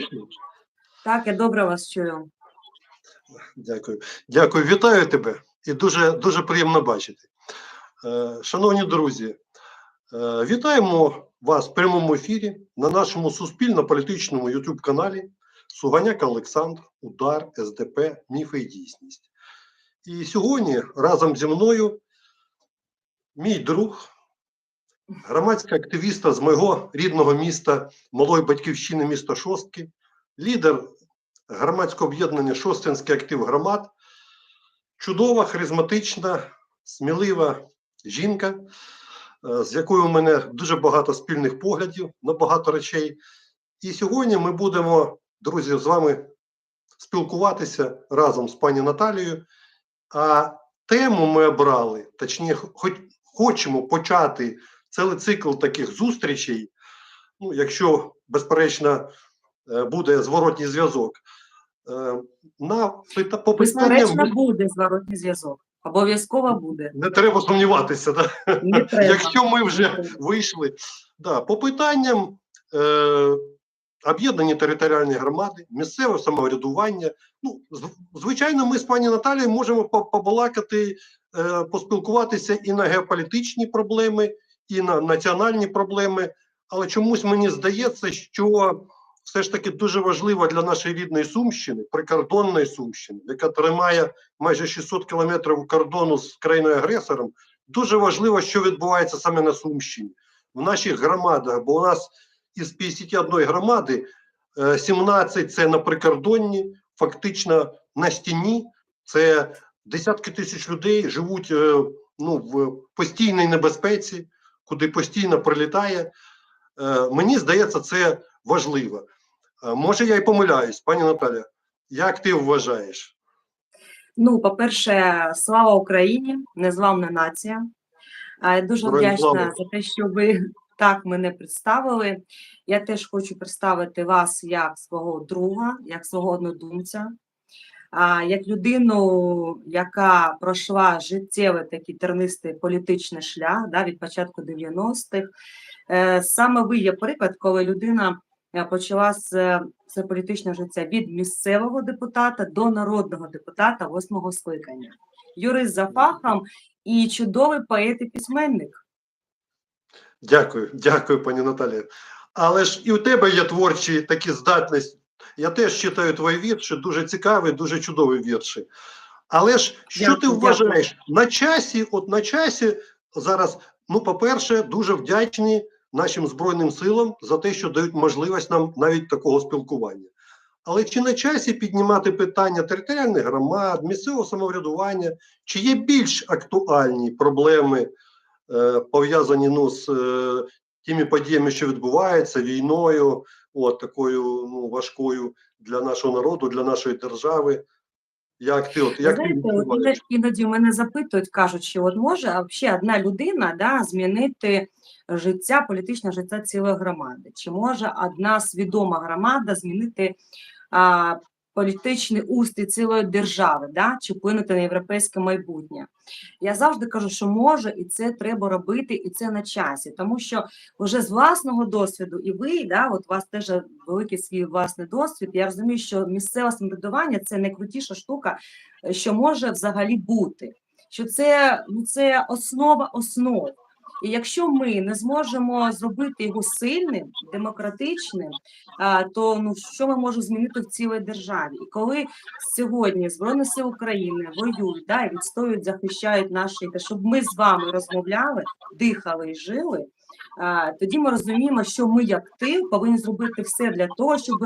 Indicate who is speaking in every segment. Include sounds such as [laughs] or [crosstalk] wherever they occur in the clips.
Speaker 1: чуєш?
Speaker 2: Так, я добре вас чую.
Speaker 1: Дякую. Дякую, вітаю тебе і дуже, дуже приємно бачити. Е, Шановні друзі, е, вітаємо вас в прямому ефірі на нашому суспільно-політичному YouTube каналі Суганяк Олександр, Удар, СДП, Міфи і дійсність. І сьогодні разом зі мною мій друг, громадська активіста з мого рідного міста, малої батьківщини міста Шостки, лідер громадського об'єднання Шостинський актив громад, чудова, харизматична, смілива жінка, е, з якою у мене дуже багато спільних поглядів на багато речей. І сьогодні ми будемо, друзі, з вами спілкуватися разом з пані Наталією. А тему ми обрали, точніше, хоч хочемо почати цілий цикл таких зустрічей. Ну, якщо, безперечно, е, буде зворотній зв'язок. Е, На по
Speaker 2: Безперечно, буде зворотний зв'язок. Обов'язково буде.
Speaker 1: не треба сумніватися, да?
Speaker 2: Не треба.
Speaker 1: якщо ми вже вийшли. Да, по питанням е, об'єднані територіальні громади, місцеве самоврядування. Ну, звичайно, ми з пані Наталією можемо побалакати, е, поспілкуватися і на геополітичні проблеми, і на національні проблеми. Але чомусь мені здається, що все ж таки дуже важливо для нашої рідної Сумщини, прикордонної Сумщини, яка тримає майже 600 кілометрів кордону з країною-агресором, дуже важливо, що відбувається саме на Сумщині, в наших громадах, бо у нас із 51 громади е, 17 це на прикордонні, фактично на стіні. Це десятки тисяч людей живуть е, ну, в постійній небезпеці, куди постійно прилітає. Е, Мені здається, це важливо. Е, Може, я й помиляюсь, пані Наталя. Як ти вважаєш?
Speaker 2: Ну, по-перше, слава Україні, незламна нація. Дуже вдячна
Speaker 1: слава.
Speaker 2: за те, що ви [laughs] так мене представили. Я теж хочу представити вас як свого друга, як свого однодумця, як людину, яка пройшла життєвий такий тернистий політичний шлях да, від початку 90-х. Е, Саме ви є приклад, коли людина е, почала з це політичне життя від місцевого депутата до народного депутата восьмого скликання. Юрист за фахом і чудовий поет і письменник.
Speaker 1: Дякую, дякую, пані Наталія. Але ж і у тебе є творчі такі здатності. Я теж читаю твої вірші, дуже цікаві, дуже чудові вірші. Але ж що ти вважаєш на часі? От на часі зараз, ну, по-перше, дуже вдячні нашим Збройним силам за те, що дають можливість нам навіть такого спілкування. Але чи на часі піднімати питання територіальних громад, місцевого самоврядування, чи є більш актуальні проблеми, е, пов'язані ну, з е, тими подіями, що відбуваються, війною, от такою ну, важкою для нашого народу, для нашої держави? Як ти, от,
Speaker 2: як
Speaker 1: як ти
Speaker 2: Знаєте, от
Speaker 1: відчуваєш?
Speaker 2: іноді- іноді мене запитують, кажуть, що от може ще одна людина да, змінити життя, політичне життя цілої громади? Чи може одна свідома громада змінити а, політичний устрій цілої держави, да, чи вплинути на європейське майбутнє? Я завжди кажу, що може, і це треба робити, і це на часі, тому що вже з власного досвіду, і ви, да, от у вас теж великий свій власний досвід. Я розумію, що місцеве самоврядування це найкрутіша штука, що може взагалі бути. Що це, ну, це основа основ. І якщо ми не зможемо зробити його сильним, демократичним, то ну що ми можемо змінити в цілій державі? І коли сьогодні Збройні Сили України воюють, да, відстоюють, захищають наші, щоб ми з вами розмовляли, дихали і жили. Тоді ми розуміємо, що ми, як тил, повинні зробити все для того, щоб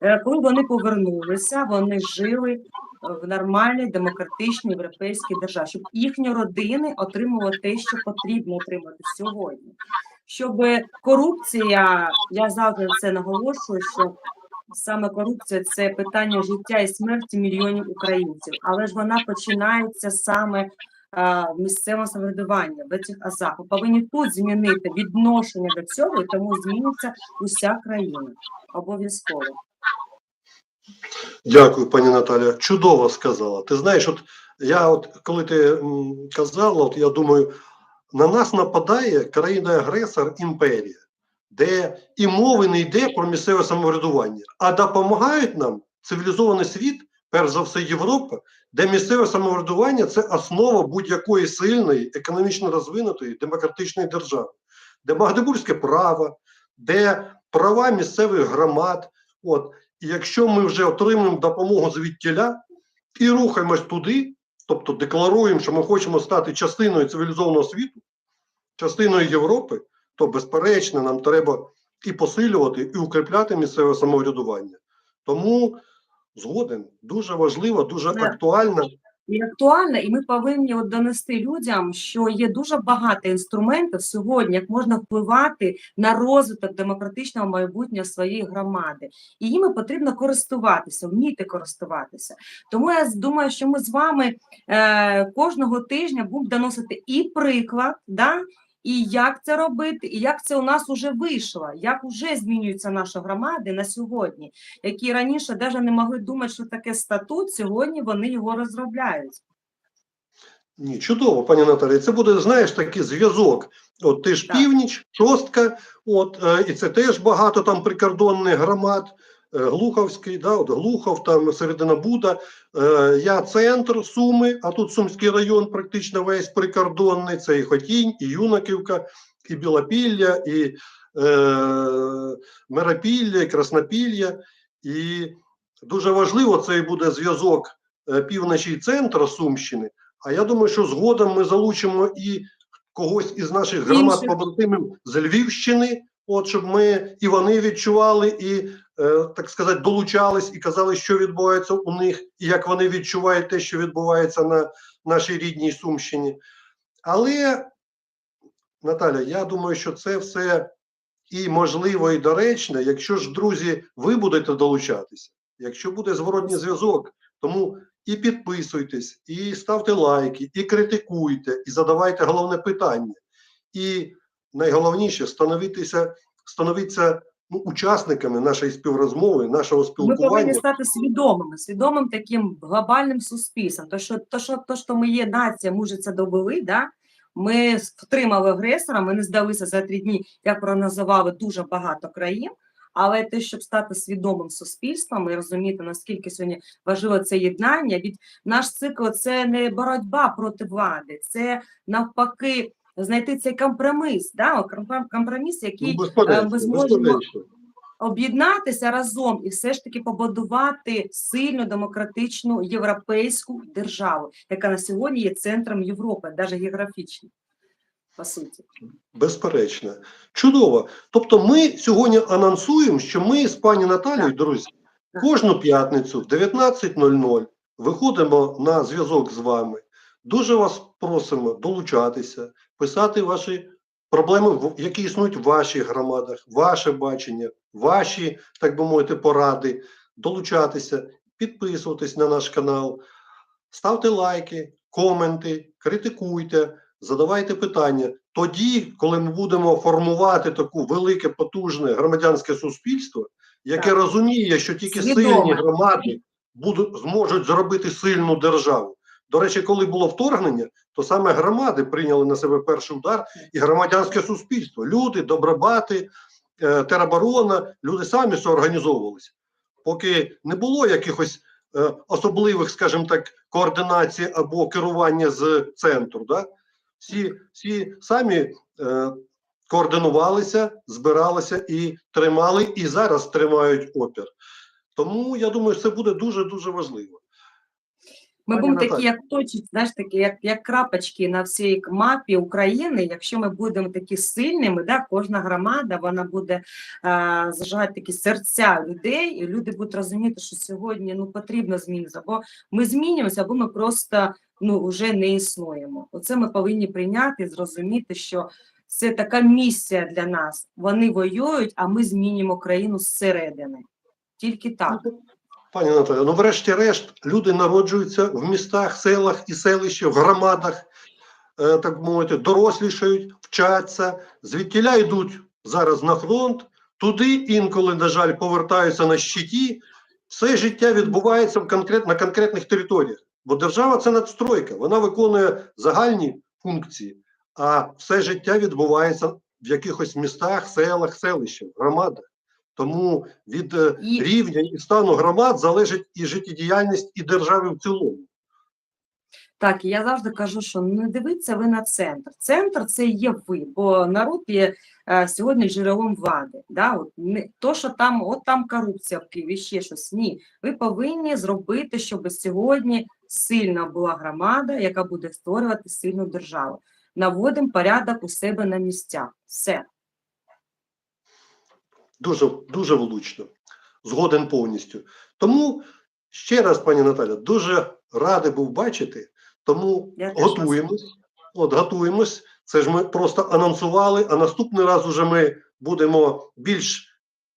Speaker 2: е, коли вони повернулися, вони жили е, в нормальній демократичній європейській державі, щоб їхні родини отримували те, що потрібно отримати сьогодні. Щоб корупція, я завжди це наголошую, що саме корупція це питання життя і смерті мільйонів українців, але ж вона починається саме а, в місцевому самоврядуванні, в цих азах. Ми повинні тут змінити відношення до цього, тому зміниться уся країна. Обов'язково.
Speaker 1: Дякую, пані Наталя. Чудово сказала. Ти знаєш, от я, от коли ти казала, от я думаю, на нас нападає країна-агресор імперія. де і мови не йде про місцеве самоврядування, а допомагають нам цивілізований світ, перш за все Європа, де місцеве самоврядування це основа будь-якої сильної, економічно розвинутої демократичної держави, де Магдебурзьке право, де права місцевих громад. От, і якщо ми вже отримуємо допомогу звідтіля і рухаємось туди, тобто декларуємо, що ми хочемо стати частиною цивілізованого світу, частиною Європи, то безперечно нам треба і посилювати, і укріпляти місцеве самоврядування. Тому згоден дуже важливо, дуже
Speaker 2: Так.
Speaker 1: актуально.
Speaker 2: і актуальна, і ми повинні от донести людям, що є дуже багато інструментів сьогодні, як можна впливати на розвиток демократичного майбутнього своєї громади. І їми потрібно користуватися, вміти користуватися. Тому я думаю, що ми з вами е, кожного тижня будемо доносити і приклад, да, і як це робити, і як це у нас вже вийшло, як вже змінюються наші громади на сьогодні, які раніше навіть не могли думати, що таке статут, сьогодні вони його розробляють.
Speaker 1: Ні, чудово, пані Наталі. Це буде, знаєш, такий зв'язок. От ти ж
Speaker 2: Так.
Speaker 1: північ, шостка, от, е, і це теж багато там прикордонних громад. Е, Глуховський, да, от Глухов, там середина Буда. Е, я центр Суми, а тут Сумський район практично весь прикордонний. Це і Хотінь, і Юнаківка, і Білопілля, і е, Миропілля, і Краснопілля. І дуже важливо цей буде зв'язок е, півночі і центра Сумщини. А я думаю, що згодом ми залучимо і когось із наших громад побратимів з Львівщини, от щоб ми і вони відчували, і е, так сказати, долучались і казали, що відбувається у них, і як вони відчувають те, що відбувається на нашій рідній Сумщині. Але, Наталя, я думаю, що це все і можливо, і доречно, якщо ж, друзі, ви будете долучатися, якщо буде зворотній зв'язок, тому і підписуйтесь, і ставте лайки, і критикуйте, і задавайте головне питання. І найголовніше становитися, становіться ну, учасниками нашої співрозмови, нашого
Speaker 2: Ми повинні
Speaker 1: спілкування.
Speaker 2: стати свідомими, свідомим таким глобальним суспільством. То, що, то, що, то, що ми є нація, це добили, да? ми втримали агресора, ми не здалися за три дні, як проназивали дуже багато країн. Але те, щоб стати свідомим суспільством і розуміти, наскільки сьогодні важливо це єднання, від наш цикл це не боротьба проти влади, це навпаки знайти цей компроміс, да? компроміс,
Speaker 1: Ну,
Speaker 2: який
Speaker 1: безперечно,
Speaker 2: ми зможемо об'єднатися разом і все ж таки побудувати сильну демократичну європейську державу, яка на сьогодні є центром Європи, навіть географічно, по суті.
Speaker 1: Безперечно. Чудово. Тобто ми сьогодні анонсуємо, що ми з пані Наталією, друзі, кожну п'ятницю в 19.00 виходимо на зв'язок з вами. Дуже вас просимо долучатися, писати ваші проблеми, які існують в ваших громадах, ваше бачення, ваші, так би мовити, поради, долучатися, підписуватись на наш канал, ставте лайки, коменти, критикуйте, задавайте питання. Тоді, коли ми будемо формувати таку велике, потужне громадянське суспільство, яке
Speaker 2: Так.
Speaker 1: розуміє, що тільки
Speaker 2: Свідоме.
Speaker 1: сильні громади будуть зможуть зробити сильну державу. До речі, коли було вторгнення, то саме громади прийняли на себе перший удар, і громадянське суспільство. Люди, добробати, е, тероборона, люди самі організовувалися. Поки не було якихось е, особливих, скажімо так, координацій або керування з центру. Да? Всі, всі самі е, координувалися, збиралися і тримали, і зараз тримають опір. Тому я думаю, це буде дуже дуже важливо.
Speaker 2: Ми
Speaker 1: Пані
Speaker 2: будемо такі, як точить, знаєш, такі, як, як крапочки на всій мапі України. Якщо ми будемо такі сильними, да, кожна громада вона буде е, зажигати такі серця людей, і люди будуть розуміти, що сьогодні ну потрібно змінитися, або ми змінюємося, або ми просто ну вже не існуємо. Оце ми повинні прийняти і зрозуміти, що це така місія для нас. Вони воюють, а ми змінюємо країну зсередини. Тільки так.
Speaker 1: Пані Наталя, ну врешті-решт, люди народжуються в містах, селах і селищах, в громадах, е, так мовити, дорослішають, вчаться, звідтіля йдуть зараз на фронт, туди інколи, на жаль, повертаються на щиті. Все життя відбувається в конкрет, на конкретних територіях. Бо держава це надстройка, вона виконує загальні функції, а все життя відбувається в якихось містах, селах, селищах, громадах. Тому від е,
Speaker 2: І-
Speaker 1: рівня і стану громад залежить і життєдіяльність, і держави в цілому.
Speaker 2: Так, і я завжди кажу, що не дивіться ви на центр. Центр це є ви, бо народ є е, сьогодні джерелом влади. Да? От не то, що там, от там корупція в Києві, ще щось. Ні, ви повинні зробити, щоб сьогодні сильна була громада, яка буде створювати сильну державу. Наводимо порядок у себе на місцях. Все.
Speaker 1: Дуже, дуже влучно. Згоден повністю. Тому ще раз, пані Наталя, дуже радий був бачити. Тому
Speaker 2: Я
Speaker 1: готуємось. От готуємось. Це ж ми просто анонсували, а наступний раз уже ми будемо більш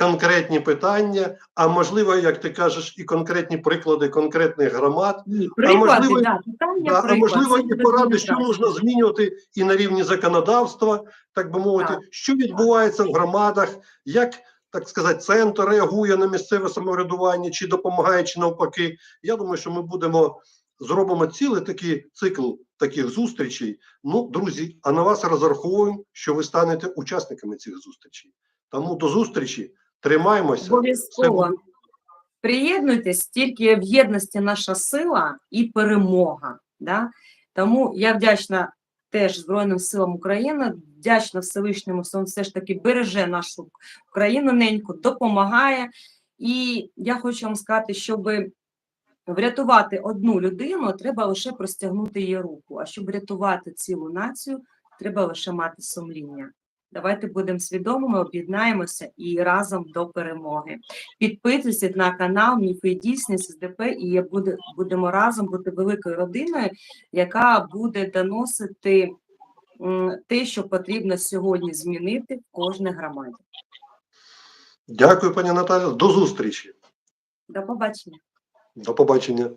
Speaker 1: конкретні питання, а можливо, як ти кажеш, і конкретні приклади конкретних громад.
Speaker 2: Приклади,
Speaker 1: можливо,
Speaker 2: да, питання
Speaker 1: Да, а можливо, і поради, що можна змінювати і на рівні законодавства, так би мовити,
Speaker 2: Так.
Speaker 1: що відбувається в громадах, як так сказати, центр реагує на місцеве самоврядування, чи допомагає, чи навпаки. Я думаю, що ми будемо зробимо цілий такий цикл таких зустрічей. Ну, друзі, а на вас розраховуємо, що ви станете учасниками цих зустрічей. Тому до зустрічі, тримаємося.
Speaker 2: Обов'язково. Приєднуйтесь, тільки в єдності наша сила і перемога. Да? Тому я вдячна теж Збройним силам України, вдячна Всевишньому, що він все ж таки береже нашу Україну неньку, допомагає. І я хочу вам сказати, щоб врятувати одну людину, треба лише простягнути її руку. А щоб врятувати цілу націю, треба лише мати сумління. Давайте будемо свідомими, об'єднаємося і разом до перемоги. Підписуйтесь на канал Міфи і дійсність СДП, і буде, будемо разом бути великою родиною, яка буде доносити те, що потрібно сьогодні змінити в кожній громаді.
Speaker 1: Дякую, пані Наталя. До зустрічі.
Speaker 2: До побачення.
Speaker 1: До побачення.